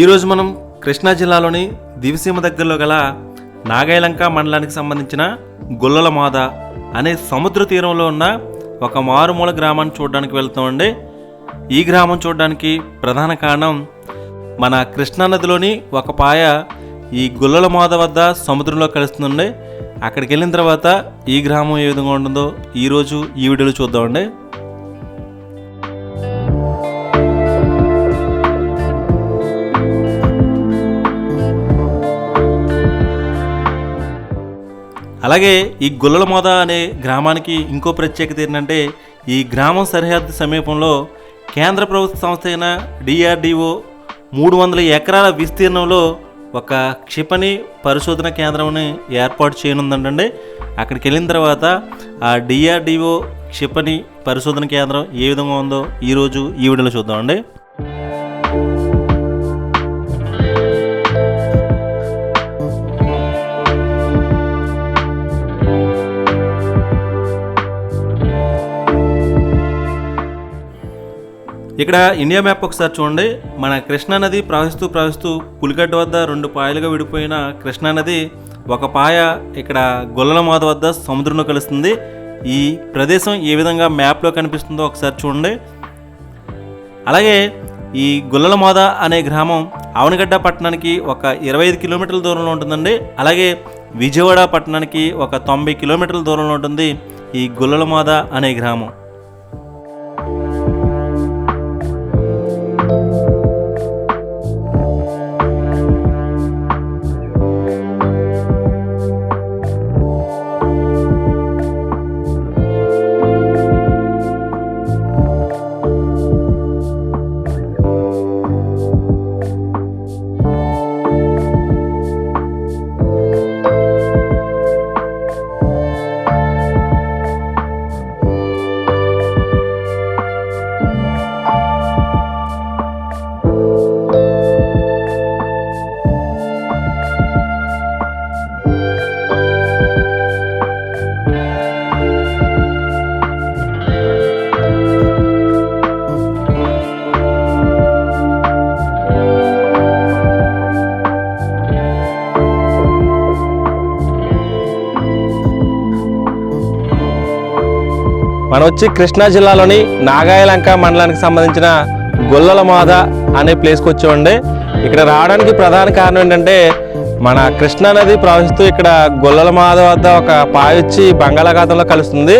ఈరోజు మనం కృష్ణా జిల్లాలోని దివిసీమ దగ్గరలో గల నాగాయలంక మండలానికి సంబంధించిన గుల్లల మాద అనే సముద్ర తీరంలో ఉన్న ఒక మారుమూల గ్రామాన్ని చూడడానికి వెళ్తామండి ఈ గ్రామం చూడడానికి ప్రధాన కారణం మన కృష్ణా నదిలోని ఒక పాయ ఈ గుల్లల మాద వద్ద సముద్రంలో కలుస్తుందండి. అక్కడికి వెళ్ళిన తర్వాత ఈ గ్రామం ఏ విధంగా ఉంటుందో ఈరోజు ఈ వీడియోలో చూద్దామండి. అలాగే ఈ గుల్లల మోద అనే గ్రామానికి ఇంకో ప్రత్యేకత ఏంటంటే ఈ గ్రామం సరిహద్దు సమీపంలో కేంద్ర ప్రభుత్వ సంస్థ అయిన డిఆర్డిఓ మూడు వందల ఎకరాల విస్తీర్ణంలో ఒక క్షిపణి పరిశోధన కేంద్రంని ఏర్పాటు చేయనుందండి అక్కడికి వెళ్ళిన తర్వాత ఆ డిఆర్డిఓ క్షిపణి పరిశోధన కేంద్రం ఏ విధంగా ఉందో ఈరోజు ఈ వీడియోలో చూద్దామండి. ఇక్కడ ఇండియా మ్యాప్ ఒకసారి చూడండి. మన కృష్ణా నది ప్రవహిస్తూ ప్రవహిస్తూ పులిగడ్డ వద్ద రెండు పాయలుగా విడిపోయిన కృష్ణా నది ఒక పాయ ఇక్కడ గొల్లమాద వద్ద సముద్రంలో కలుస్తుంది. ఈ ప్రదేశం ఏ విధంగా మ్యాప్లో కనిపిస్తుందో ఒకసారి చూడండి. అలాగే ఈ గుల్లలమోద అనే గ్రామం ఆవనగడ్డ పట్టణానికి ఒక ఇరవై ఐదు కిలోమీటర్ల దూరంలో ఉంటుందండి. అలాగే విజయవాడ పట్టణానికి ఒక తొంభై కిలోమీటర్ల దూరంలో ఉంటుంది ఈ గుల్లలమోద అనే గ్రామం. మనం వచ్చి కృష్ణా జిల్లాలోని నాగాయలంక మండలానికి సంబంధించిన గొల్లల మాద అనే ప్లేస్కి వచ్చామండి. ఇక్కడ రావడానికి ప్రధాన కారణం ఏంటంటే మన కృష్ణా నది ప్రవహిస్తూ ఇక్కడ గొల్లల మాద వద్ద ఒక పాయ వచ్చి బంగాళాఖాతంలో కలుస్తుంది.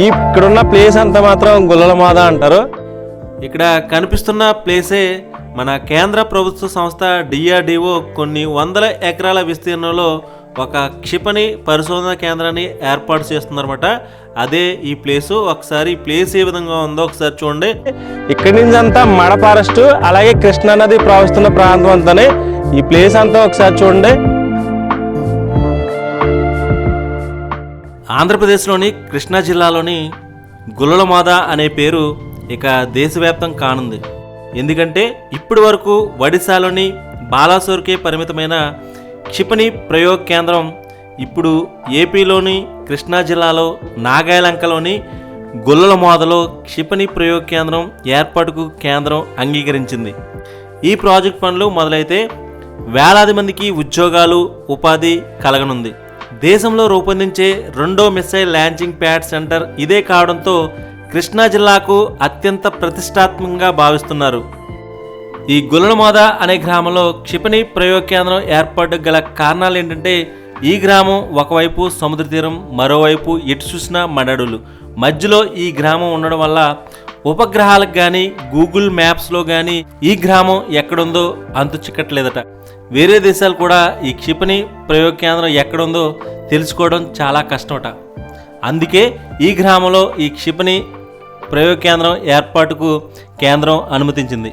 ఈ ఇక్కడున్న ప్లేస్ అంతా మాత్రం గొల్లల మాద అంటారు. ఇక్కడ కనిపిస్తున్న ప్లేసే మన కేంద్ర ప్రభుత్వ సంస్థ డిఆర్డిఓ. కొన్ని వందల ఎకరాల విస్తీర్ణంలో ఒక క్షిపణి పరిశోధన కేంద్రాన్ని ఏర్పాటు చేస్తుందన్నమాట అదే ఈ ప్లేసు. ఒకసారి ఈ ప్లేస్ ఏ విధంగా ఉందో ఒకసారి చూడండి. ఇక్కడి నుంచి అంతా మడ ఫారెస్ట్ అలాగే కృష్ణా నది ప్రవహిస్తున్న ప్రాంతం అంతానే ఈ ప్లేస్ అంతా ఒకసారి చూడండి. ఆంధ్రప్రదేశ్లోని కృష్ణా జిల్లాలోని గుల్లలమాద అనే పేరు ఇక దేశవ్యాప్తం కానుంది. ఎందుకంటే ఇప్పటి వరకు ఒడిశాలోని బాలాసోర్కే పరిమితమైన క్షిపణి ప్రయోగ కేంద్రం ఇప్పుడు ఏపీలోని కృష్ణా జిల్లాలో నాగాయలంకలోని గొల్లల మోదలో క్షిపణి ప్రయోగ కేంద్రం ఏర్పాటుకు కేంద్రం అంగీకరించింది. ఈ ప్రాజెక్ట్ పనులు మొదలైతే వేలాది మందికి ఉద్యోగాలు ఉపాధి కలగనుంది. దేశంలో రూపొందించే రెండో మిసైల్ లాంచింగ్ ప్యాడ్ సెంటర్ ఇదే కావడంతో కృష్ణా జిల్లాకు అత్యంత ప్రతిష్టాత్మకంగా భావిస్తున్నారు. ఈ గులనమాద అనే గ్రామంలో క్షిపణి ప్రయోగ కేంద్రం ఏర్పాటు గల కారణాలు ఏంటంటే ఈ గ్రామం ఒకవైపు సముద్ర తీరం మరోవైపు ఎటు చూసినా మడడులు. మధ్యలో ఈ గ్రామం ఉండడం వల్ల ఉపగ్రహాలకు కానీ గూగుల్ మ్యాప్స్లో కానీ ఈ గ్రామం ఎక్కడుందో అంతు చిక్కట్లేదట. వేరే దేశాలు కూడా ఈ క్షిపణి ప్రయోగ కేంద్రం ఎక్కడుందో తెలుసుకోవడం చాలా కష్టమట. అందుకే ఈ గ్రామంలో ఈ క్షిపణి ప్రయోగ కేంద్రం ఏర్పాటుకు కేంద్రం అనుమతించింది.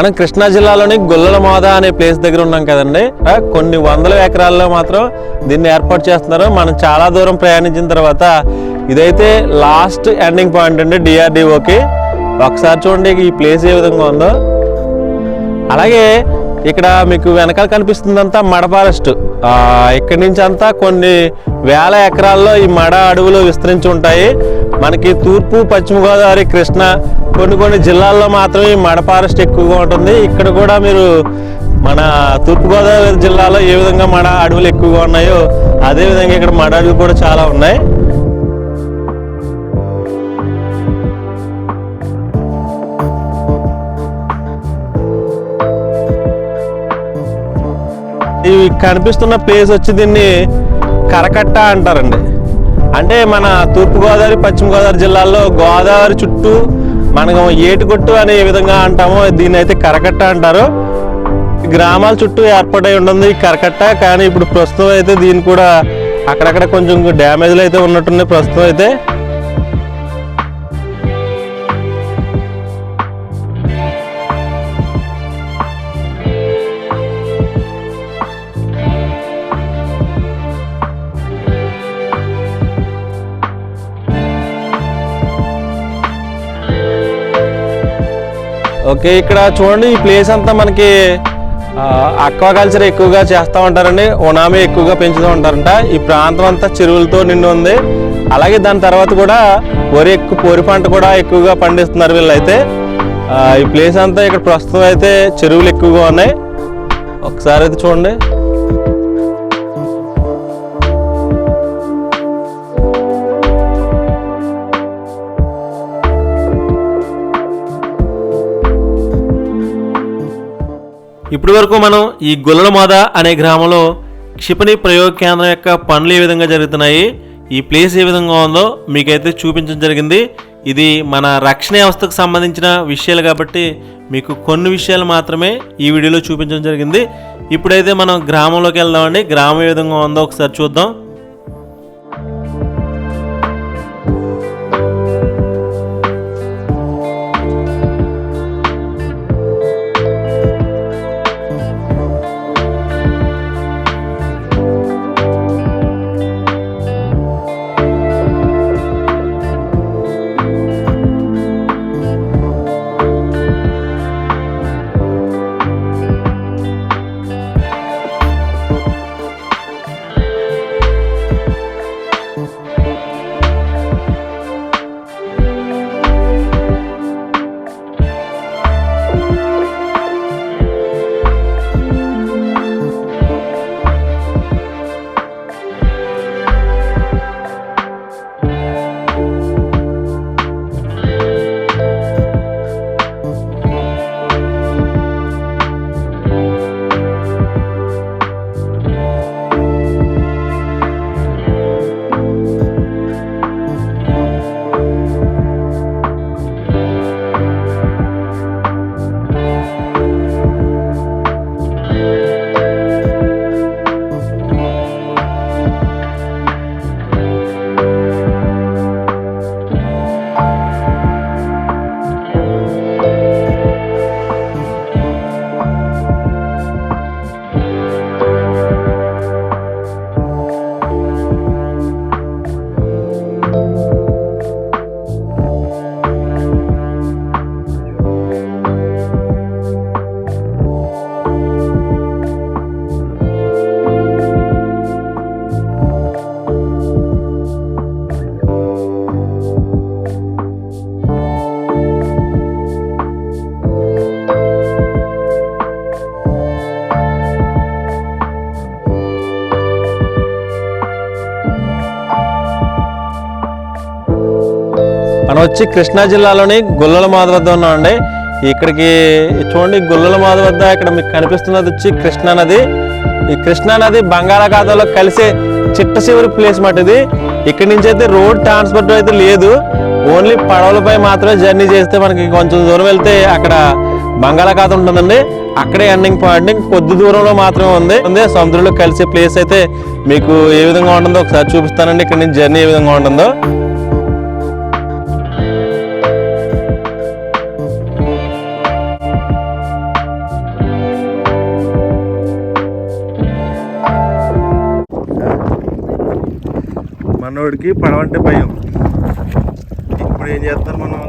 మనం కృష్ణా జిల్లాలోని గొల్లల మోద అనే ప్లేస్ దగ్గర ఉన్నాం కదండి. కొన్ని వందల ఎకరాల్లో మాత్రం దీన్ని ఏర్పాటు చేస్తున్నారు. మనం చాలా దూరం ప్రయాణించిన తర్వాత ఇదైతే లాస్ట్ ఎండింగ్ పాయింట్ అండి డిఆర్డిఓకి ఒకసారి చూడండి ఈ ప్లేస్ ఏ విధంగా ఉందో. అలాగే ఇక్కడ మీకు వెనకాల కనిపిస్తుందంతా మడ ఫారెస్ట్ ఇక్కడి నుంచి అంతా కొన్ని వేల ఎకరాల్లో ఈ మడ అడవులు విస్తరించి ఉంటాయి. మనకి తూర్పు పశ్చిమ గోదావరి కృష్ణ కొన్ని కొన్ని జిల్లాల్లో మాత్రమే మడ ఫారెస్ట్ ఎక్కువగా ఉంటుంది. ఇక్కడ కూడా మీరు మన తూర్పుగోదావరి జిల్లాలో ఏ విధంగా మడ అడవులు ఎక్కువగా ఉన్నాయో అదే విధంగా ఇక్కడ మడ అడవులు కూడా చాలా ఉన్నాయి. ఇవి కనిపిస్తున్న ప్లేస్ వచ్చి దీన్ని కరకట్ట అంటారండి. అంటే మన తూర్పుగోదావరి పశ్చిమ గోదావరి జిల్లాల్లో గోదావరి చుట్టూ మనకు ఏటుగొట్టు అనే విధంగా అంటామో. దీన్ని అయితే కరకట్ట అంటారు. గ్రామాల చుట్టూ ఏర్పడై ఉంటుంది ఈ కరకట్ట కానీ ఇప్పుడు ప్రస్తుతం అయితే దీన్ని కూడా అక్కడక్కడ కొంచెం డ్యామేజ్లు అయితే ఉన్నట్టున్నాయి. ప్రస్తుతం అయితే ఓకే ఇక్కడ చూడండి ఈ ప్లేస్ అంతా మనకి అక్వాకల్చర్ ఎక్కువగా చేస్తూ ఉంటారండి. ఒనామి ఎక్కువగా పెంచుతూ ఉంటారంట. ఈ ప్రాంతం అంతా చెరువులతో నిండి ఉంది. అలాగే దాని తర్వాత కూడా వరి ఎక్కువ వరి పంట కూడా ఎక్కువగా పండిస్తున్నారు వీళ్ళైతే. అయితే ఈ ప్లేస్ అంతా ఇక్కడ ప్రస్తుతం అయితే చెరువులు ఎక్కువగా ఉన్నాయి. ఒకసారి అయితే చూడండి. ఇప్పటి వరకు మనం ఈ గొల్లలమాద అనే గ్రామంలో క్షిపణి ప్రయోగ కేంద్రం యొక్క పనులు ఏ విధంగా జరుగుతున్నాయి ఈ ప్లేస్ ఏ విధంగా ఉందో మీకైతే చూపించడం జరిగింది. ఇది మన రక్షణ వ్యవస్థకు సంబంధించిన విషయాలు కాబట్టి మీకు కొన్ని విషయాలు మాత్రమే ఈ వీడియోలో చూపించడం జరిగింది. ఇప్పుడైతే మనం గ్రామంలోకి వెళ్దామండి. గ్రామం ఏ విధంగా ఉందో ఒకసారి చూద్దాం. వచ్చి కృష్ణా జిల్లాలోని గుల్లల మాధ వద్ద ఉన్నామండి. ఇక్కడికి చూడండి గుల్లల మాది వద్ద ఇక్కడ మీకు కనిపిస్తున్నది వచ్చి కృష్ణా నది. ఈ కృష్ణా నది బంగాళాఖాతంలో కలిసే చిట్ట చివరి ప్లేస్ మాట ఇది. ఇక్కడి నుంచి అయితే రోడ్ ట్రాన్స్పోర్ట్ అయితే లేదు. ఓన్లీ పడవలపై మాత్రమే జర్నీ చేస్తే మనకి కొంచెం దూరం వెళ్తే అక్కడ బంగాళాఖాతం ఉంటుందండి. అక్కడే ఎండింగ్ పాయింట్ కొద్ది దూరంలో మాత్రమే ఉంది. ఉంది సముద్రంలో కలిసే ప్లేస్ అయితే మీకు ఏ విధంగా ఉంటుందో ఒకసారి చూపిస్తానండి. ఇక్కడ నుంచి జర్నీ ఏ విధంగా ఉంటుందో. పడవ అంటే భయం. ఇప్పుడు ఏం చేస్తారు మనం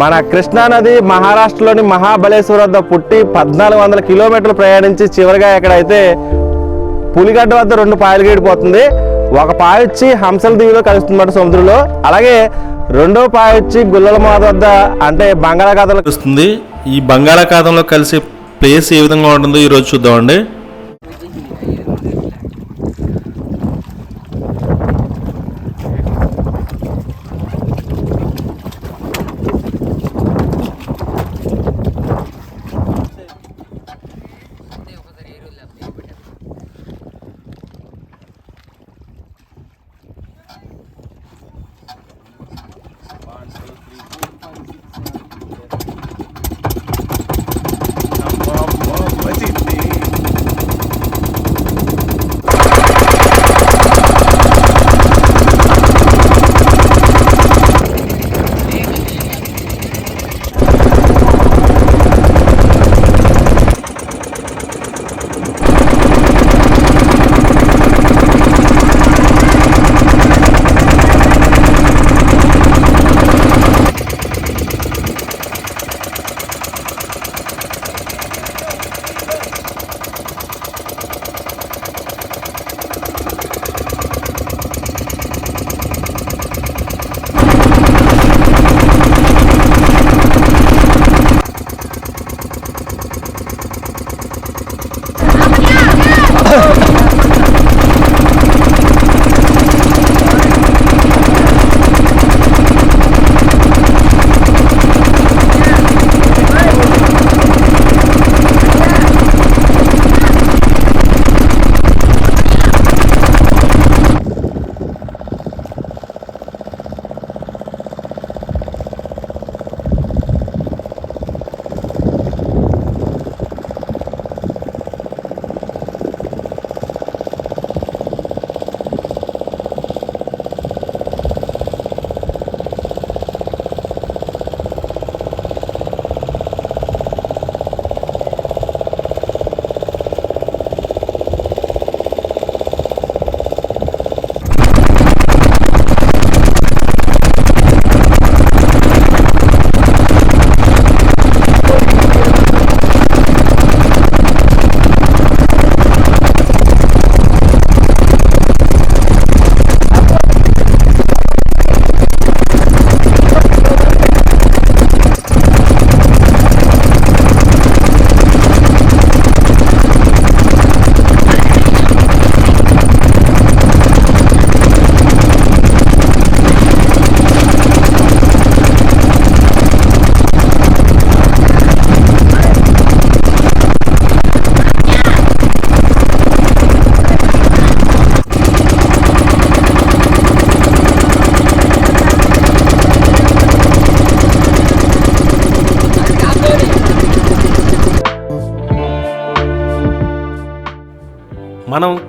మన కృష్ణా నది మహారాష్ట్రలోని మహాబలేశ్వర్ వద్ద పుట్టి పద్నాలుగు వందల కిలోమీటర్లు ప్రయాణించి చివరిగా ఎక్కడైతే పులిగడ్డ వద్ద రెండు పాయలు గీడిపోతుంది. ఒక పాయ వచ్చి హంసల దీవిలో కలుస్తుందన్నమాట సముద్రంలో. అలాగే రెండో పాయ వచ్చి గుల్లల మాద వద్ద అంటే బంగాళాఖాతంలో కలుస్తుంది. ఈ బంగాళాఖాతంలో కలిసే ప్లేస్ ఏ విధంగా ఉంటుందో ఈరోజు చూద్దామండి.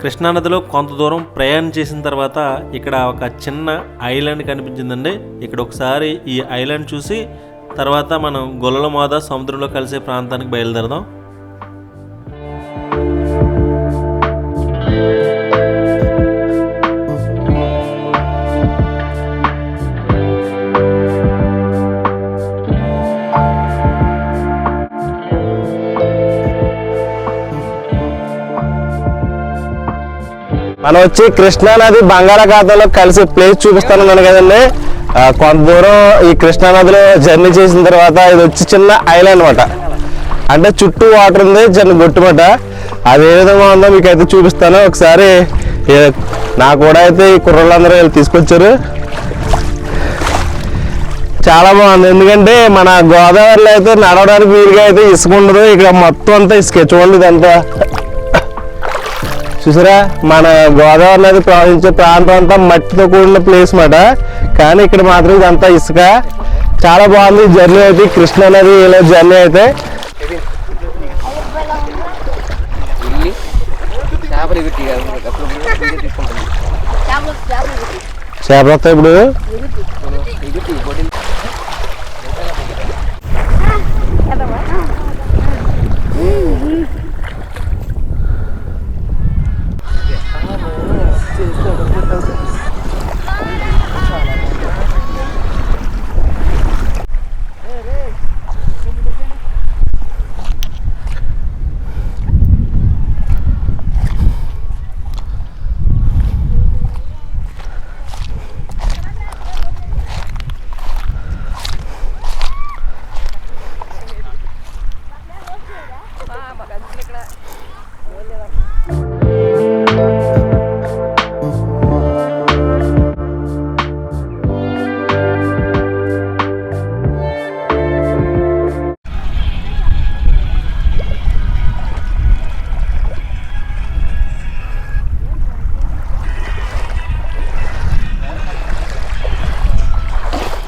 కృష్ణానదిలో కొంత దూరం ప్రయాణం చేసిన తర్వాత ఇక్కడ ఒక చిన్న ఐలాండ్ కనిపించిందండి. ఇక్కడ ఒకసారి ఈ ఐలాండ్ చూసి తర్వాత మనం గొల్లల మాద సముద్రంలో కలిసే ప్రాంతానికి బయలుదేరదాం. మనం వచ్చి కృష్ణా నది బంగాళాఖాతంలో కలిసి ప్లేస్ చూపిస్తాను కదండి. కొంత దూరం ఈ కృష్ణా నదిలో జర్నీ చేసిన తర్వాత ఇది వచ్చి చిన్న ఐలాండ్ అనమాట అంటే చుట్టూ వాటర్ ఉంది చిన్న గుట్టుమట అది ఏ విధంగా ఉందో మీకు అయితే చూపిస్తాను. ఒకసారి నా కూడా అయితే ఈ కుర్రలందరూ వీళ్ళు తీసుకొచ్చారు. చాలా బాగుంది. ఎందుకంటే మన గోదావరిలో అయితే నడవడానికి వీలుగా అయితే ఇసుక ఉండదు. ఇక్కడ మొత్తం అంతా ఇసుకే. చూడండి ఇదంతా. చూసారా? మన గోదావరి నది ప్రవహించే ప్రాంతం అంతా మట్టితో కూడిన ప్లేస్ మాట. కానీ ఇక్కడ మాత్రం ఇదంతా ఇసుక. చాలా బాగుంది జర్నీ అయితే. కృష్ణా నది ఇలా జర్నీ అయితే. చేపలు వస్తాయి ఇప్పుడు.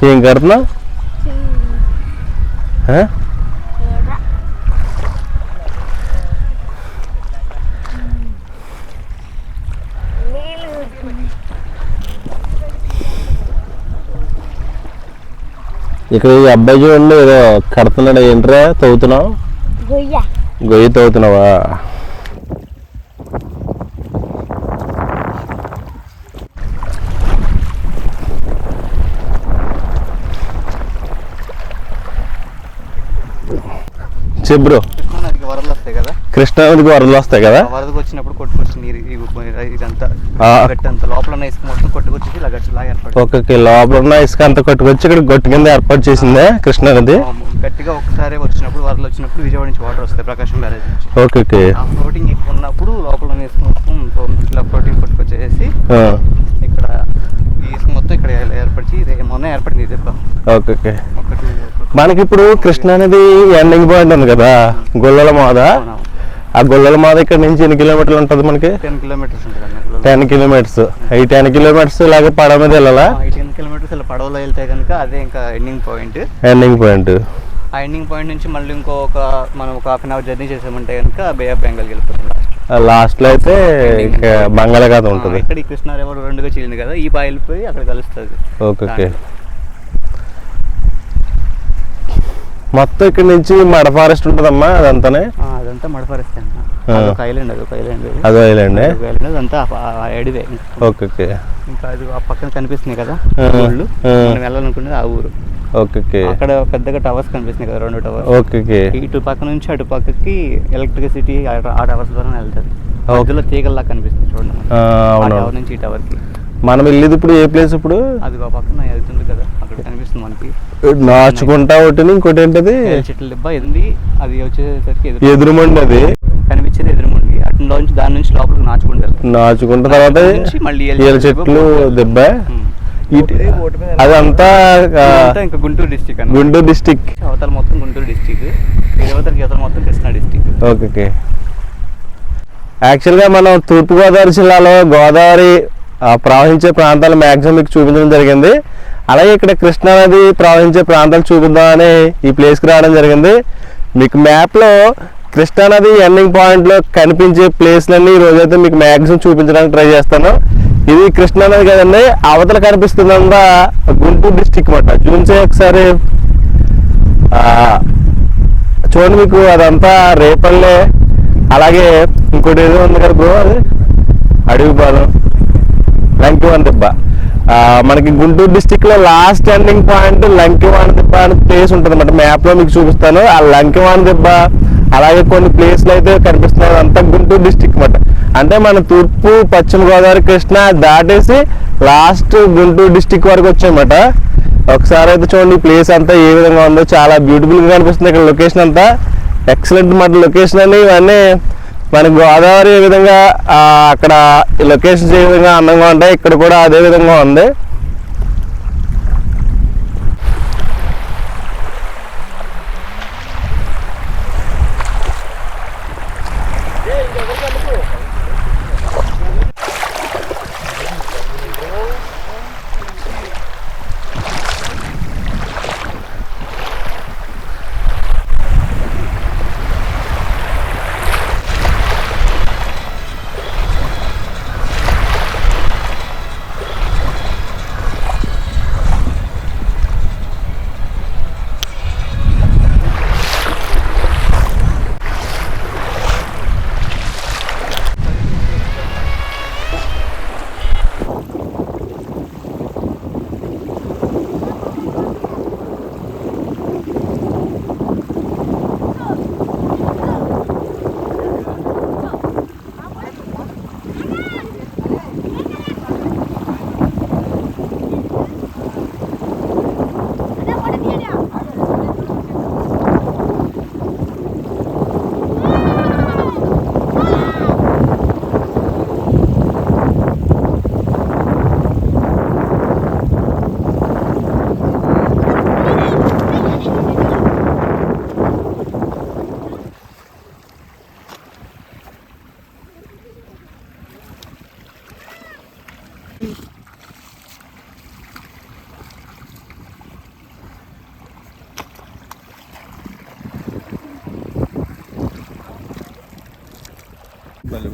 ఏం కడుతున్నావు? ఆ? ఇక్కడ ఈ అబ్బాయి చూడండి ఏదో కడుతున్నాడు ఏంట్రా తవ్వుతున్నావు? గొయ్య. గొయ్యి తవ్వుతున్నావా? చెప్పు బ్రో. కృష్ణా నదికి వరదలు వస్తాయి కదా. కృష్ణా నదికి వరదలు వస్తాయి కదా? వరదకు వచ్చినప్పుడు కొట్టుకొచ్చి నీరు ఇదంతా ఆ. గట్టి అంతా లోపల ఉన్న ఇసుక మొత్తం కొట్టుకొచ్చి ఇలా గట్టి లాగా ఏర్పడి ఒక్కొక్క లోపల ఉన్న ఇసుక అంతా కొట్టుకొచ్చి ఇక్కడ గొట్టు కింద ఏర్పాటు చేసిందే కృష్ణా నది గట్టిగా ఒకసారి వచ్చినప్పుడు వరదలు వచ్చినప్పుడు విజయవాడ నుంచి వాటర్ వస్తాయి ప్రకాశం బ్యారేజ్ నుంచి. Okay okay. ఫ్లోటింగ్ ఎక్కువ ఉన్నప్పుడు లోపల ఉన్న ఇసుక మొత్తం ఇట్లా ఫ్లోటింగ్ కొట్టుకొచ్చేసి ఇక్కడ ఈ ఇసుక మొత్తం ఇక్కడ ఏర్పరిచి మొన్న ఏర్పడింది ఓకే ఓకే. మనకి ఇప్పుడు కృష్ణా నది ఎండింగ్ పాయింట్ ఉంది కదా గొల్లల మాద. ఆ గొల్లల మాద ఇక్కడ నుంచి ఎన్ని కిలోమీటర్లు ఉంటుంది మనకి? Ten kilometres ten kilometres. ఈ టెన్ కిలోమీటర్స్ ఇలాగ పడవ మీద వెళ్ళాలా? టెన్ కిలోమీటర్స్ ఇలా పడవలో వెళ్తే కనుక అదే ఇంకా ఎండింగ్ పాయింట్. Ending point. ఆ ఎండింగ్ పాయింట్ నుంచి మళ్ళీ ఇంకొక మనం ఒక హాఫ్ అన్ అవర్ జర్నీ చేసామంటే కనుక బే ఆఫ్ బెంగాల్కి వెళ్ళిపోతాం లాస్ట్ లాస్ట్లో అయితే ఇంకా బంగాళాఖాతం ఉంటుంది. ఇక్కడ ఈ కృష్ణా రివర్ రెండుగా చీలింది కదా ఈ బావి వెళ్ళిపోయి అక్కడ కలుస్తుంది. ఓకే ఓకే మొత్తం ఇక్కడ నుంచి మడ ఫారెస్ట్ ఉంటుందమ్మా అదంతానే? అదంతా మడపరిస్తాను ఆ. అదొక ఐలాండ్ అదొక ఐలాండ్ అదో ఐలాండ్ ఐలాండ్ అదంతా అడివే ఓకే ఓకే. ఇంకా అది ఆ పక్కన కనిపిస్తున్నాయి కదా. ఊళ్ళు. మనం వెళ్ళాలనుకునేది ఆ ఊరు. Okay okay. అక్కడ పెద్దగా టవర్స్ కనిపిస్తున్నాయి కదా రెండు టవర్స్ ఓకే ఇటు పక్క నుంచి అటు పక్కకి ఎలక్ట్రిసిటీ ఆ టవర్స్ ద్వారా వెళ్తుంది. మధ్యలో తీగల్లా కనిపిస్తుంది చూడండి. ఆ, టవర్ నుంచి ఈ టవర్కి మనం వెళ్ళేది ఇప్పుడు ఏ ప్లేస్ ఇప్పుడు? అది పక్కన వెళ్తుంది కదా. కనిపిస్తుంది మనకి. నాచుకుంటా ఒకటి ఇంకోటి ఏంటది? చెట్ల దెబ్బ ఎదుంది అది వచ్చేసరికి ఎదురు ఎదురుమండి అది. కనిపించేది ఎదురుముండి అటు నుంచి దాని నుంచి లోపలికి నాచుకుంటూ వెళ్తాం. నాచుకుంట తర్వాత మళ్ళీ ఏలు చెట్లు దెబ్బ అదంతా ఇంకా గుంటూరు డిస్టిక్ అన్నమాట. గుంటూరు డిస్టిక్. అవతల మొత్తం గుంటూరు డిస్టిక్. యువతలకి యువతల మొత్తం కృష్ణా డిస్టిక్. Okay okay. యాక్చువల్గా మనం తూర్పుగోదావరి జిల్లాలో గోదావరి ప్రవహించే ప్రాంతాలు మ్యాక్సిమం మీకు చూపించడం జరిగింది. అలాగే ఇక్కడ కృష్ణానది ప్రవహించే ప్రాంతాలు చూపిద్దామని ఈ ప్లేస్కి రావడం జరిగింది. మీకు మ్యాప్లో కృష్ణానది ఎండింగ్ పాయింట్లో కనిపించే ప్లేస్లన్నీ ఈరోజైతే రోజైతే మీకు మ్యాక్సిమం చూపించడానికి ట్రై చేస్తాను. ఇది కృష్ణానది కదండి అవతల కనిపిస్తుందంతా గుంటూరు డిస్టిక్ మాట చూసే ఒకసారి చూడండి మీకు అదంతా రేపల్లే అలాగే ఇంకోటి ఏదో ఉంది కదా బ్రో అది? అడవిపాలెం లంకివాన్ దిబ్బ మనకి గుంటూరు డిస్టిక్లో లాస్ట్ ఎండింగ్ పాయింట్ లంకివాన్ దిబ్బ అనే ప్లేస్ ఉంటుంది అనమాట మ్యాప్లో మీకు చూపిస్తాను. ఆ లంకివాన్ దిబ్బ అలాగే కొన్ని ప్లేస్లు అయితే కనిపిస్తున్నాయి. అంతా గుంటూరు డిస్టిక్ అనమాట అంటే మన తూర్పు పశ్చిమ గోదావరి కృష్ణ దాటేసి లాస్ట్ గుంటూరు డిస్టిక్ వరకు వచ్చాయన్నమాట. ఒకసారి అయితే చూడండి ఈ ప్లేస్ అంతా ఏ విధంగా ఉందో. చాలా బ్యూటిఫుల్గా కనిపిస్తుంది ఇక్కడ లొకేషన్ అంతా. ఎక్సలెంట్ మాట లొకేషన్ అని ఇవన్నీ మన గోదావరి ఏ విధంగా అక్కడ లొకేషన్స్ ఏ విధంగా అందంగా ఉంటాయి ఇక్కడ కూడా అదే విధంగా ఉంది. നല്ല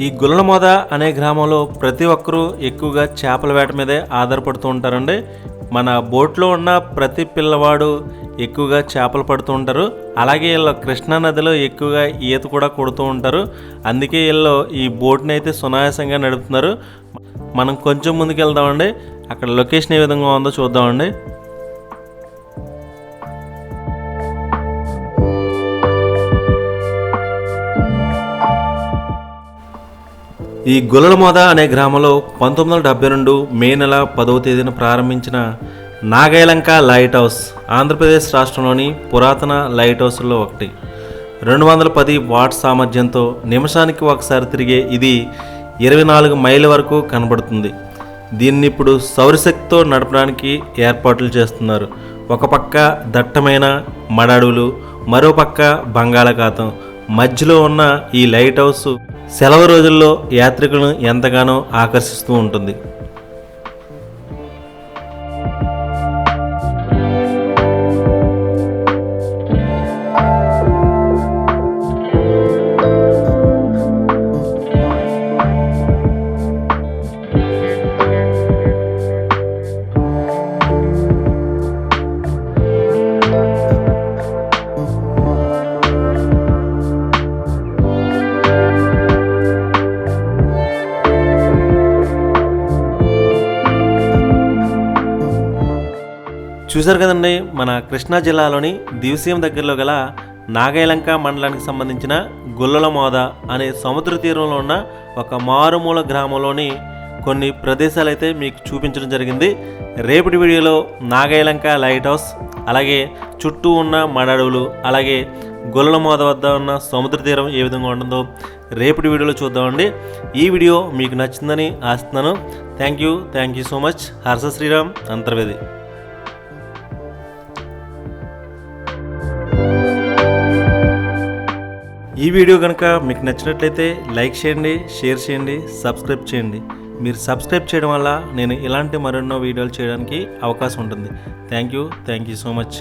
ఈ గుల్లమోద అనే గ్రామంలో ప్రతి ఒక్కరూ ఎక్కువగా చేపల వేట మీదే ఆధారపడుతూ ఉంటారండి. మన బోట్లో ఉన్న ప్రతి పిల్లవాడు ఎక్కువగా చేపలు పడుతూ ఉంటారు. అలాగే వీళ్ళు కృష్ణా నదిలో ఎక్కువగా ఈత కూడా కొడుతూ ఉంటారు. అందుకే వీళ్ళు ఈ బోట్ని అయితే సునాయాసంగా నడుపుతున్నారు. మనం కొంచెం ముందుకు వెళ్దామండి అక్కడ లొకేషన్ ఏ విధంగా ఉందో చూద్దామండి. ఈ గులలమోద అనే గ్రామంలో పంతొమ్మిది వందల డెబ్బై రెండు మే నెల పదవ తేదీన ప్రారంభించిన నాగైలంక లైట్ హౌస్ ఆంధ్రప్రదేశ్ రాష్ట్రంలోని పురాతన లైట్ హౌస్లో ఒకటి. రెండు వందల పది వాట్ సామర్థ్యంతో నిమిషానికి ఒకసారి తిరిగే ఇది ఇరవై నాలుగు మైళ్ళ వరకు కనబడుతుంది. దీన్ని ఇప్పుడు సౌరశక్తితో నడపడానికి ఏర్పాట్లు చేస్తున్నారు. ఒక పక్క దట్టమైన మడడులు మరో పక్క బంగాళాఖాతం. మధ్యలో ఉన్న ఈ లైట్ హౌస్ సెలవు రోజుల్లో యాత్రికులను ఎంతగానో ఆకర్షిస్తూ ఉంటుంది. చూశారు కదండి మన కృష్ణా జిల్లాలోని దివసీయం దగ్గరలో గల నాగైలంక మండలానికి సంబంధించిన గొల్లల మోద అనే సముద్ర తీరంలో ఉన్న ఒక మారుమూల గ్రామంలోని కొన్ని ప్రదేశాలు అయితే మీకు చూపించడం జరిగింది. రేపటి వీడియోలో నాగైలంక లైట్ హౌస్ అలాగే చుట్టూ ఉన్న మడడవులు అలాగే గొల్లల మోద వద్ద ఉన్న సముద్ర తీరం ఏ విధంగా ఉంటుందో రేపటి వీడియోలో చూద్దామండి. ఈ వీడియో మీకు నచ్చిందని ఆశిస్తున్నాను. Thank you thank you so much Harsha Sriram Antarvedi. ఈ వీడియో కనుక మీకు నచ్చినట్లయితే లైక్ చేయండి షేర్ చేయండి సబ్స్క్రైబ్ చేయండి. మీరు సబ్స్క్రైబ్ చేయడం వల్ల నేను ఇలాంటి మరెన్నో వీడియోలు చేయడానికి అవకాశం ఉంటుంది. Thank you thank you so much